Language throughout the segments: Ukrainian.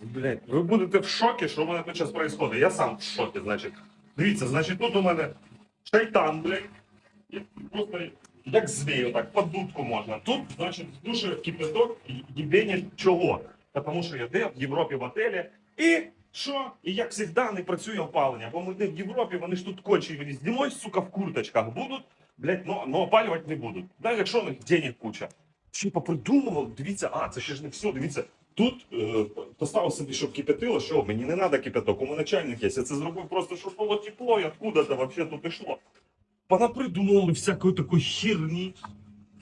Блять, ви будете в шокі, що в мене тут зараз відбувається. Я сам в шокі, значить. Дивіться, значить, тут у мене шайтан, блядь. І просто як змій, отак, по дудку можна. Тут, значить, дуже кипяток і їбення чого? Тому що я де в Європі в отелі. І що? І як завжди не працює опалення. Бо ми де в Європі, вони ж тут кончені, зимою, сука, в курточках будуть, блядь, ну, ну опалювати не будуть. Навіть якщо у них денег куча. Ще попридумував, дивіться, а, це ще ж не все, дивіться. Тут е, поставив собі, щоб кипятило, що мені не треба кипяток, у мене чайник є. Я це зробив просто, щоб було тепло, і откуда-то вообще тут ішло. Понапридумували всякої такої херні.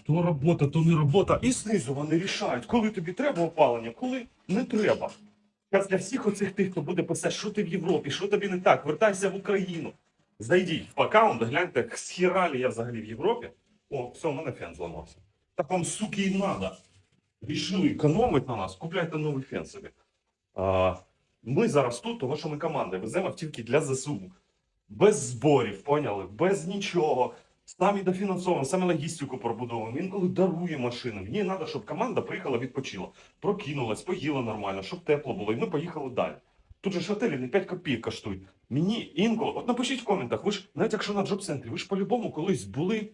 То робота, то не робота. І знизу вони рішають, коли тобі треба опалення, коли не треба. Для всіх оцих тих, хто буде писати, що ти в Європі, що тобі не так, вертайся в Україну. Зайдіть в аккаунт, гляньте, схіралі я взагалі в Європі. О, все, у мене фен зламався. Так вам, суки, і надо. Рішили економити на нас, купляйте новий фен собі. Ми зараз тут, тому що ми команда, веземо автівки для ЗСУ. Без зборів, поняли? Без нічого. Самі дофінансовуємо, саме логістику пробудовуємо. Інколи дарує машини. Мені треба, щоб команда приїхала, відпочила, прокинулась, поїла нормально, щоб тепло було, і ми поїхали далі. Тут же ж не 5 копійок коштують. Мені інколи, от напишіть в коментах, ви ж, навіть якщо на джоб-центрі, ви ж по-любому колись були,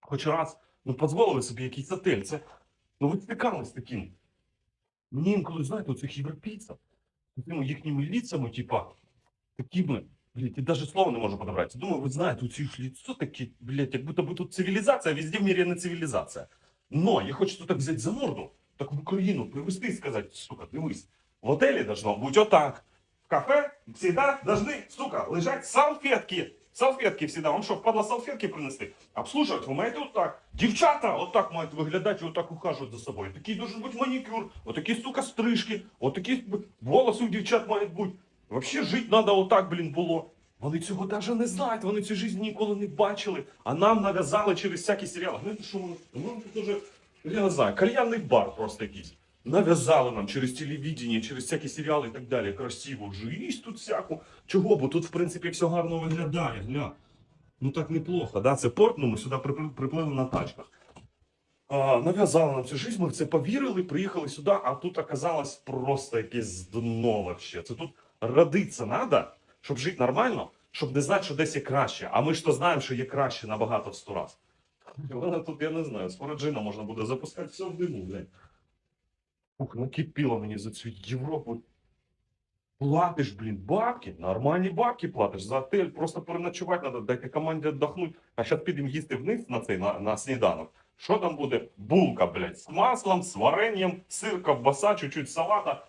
хоч раз, ну дозволили собі якийсь отель. Це, ну ви стикались таким. Мені інколи, знаєте, у цих європейців, їхніми ліцями, типа, такими, блядь, я навіть слова не можу подобрати. Думаю, ви знаєте, у цих лицо такі, блядь, як будто би тут цивілізація, а везде в мірі не цивілізація. Но я хочу так взяти за морду, так в Україну привезти і сказати, сука, дивись, в отелі должно бути отак. В кафе всегда должны, сука, лежать салфетки. Салфетки всегда. Вам що, впадло салфетки принести? Обслуживать ви маєте отак. Дівчата отак мають виглядати і отак ухажувати за собою. Такий должен бути манікюр, отакі, сука, стрижки, отакі волоси у дівчат мають бути. Вообще жити треба отак, блін, було. Вони цього навіть не знають, вони цю життя ніколи не бачили, а нам нав'язали через всякі серіали. Знаєте, що вони? Ну, тут уже, я не знаю, кальянний бар просто якийсь. Нав'язали нам через телевідення, через всякі серіали і так далі. Красиво, жизнь тут всяку. Чого? Бо тут, в принципі, все гарно виглядає, гля. Ну так неплохо, да? Це порт, ну ми сюди приплили на тачках. А, нав'язали нам цю жизнь, ми в це повірили, приїхали сюди, а тут оказалось просто якесь дно вообще. Це тут родиться треба, щоб жити нормально, щоб не знати, що десь є краще. А ми ж то знаємо, що є краще набагато в сто раз. Вона тут, я не знаю, з можна буде запускати все в диму, блядь. Ух, накипіло мені за цю Європу. Платиш, блін, бабки, нормальні бабки платиш за отель, просто переночувати треба, дайте команді віддохнути. А зараз підемо їсти вниз на цей на, на сніданок. Що там буде? Булка, блядь, з маслом, з варенням, сир, ковбаса, чуть-чуть салата.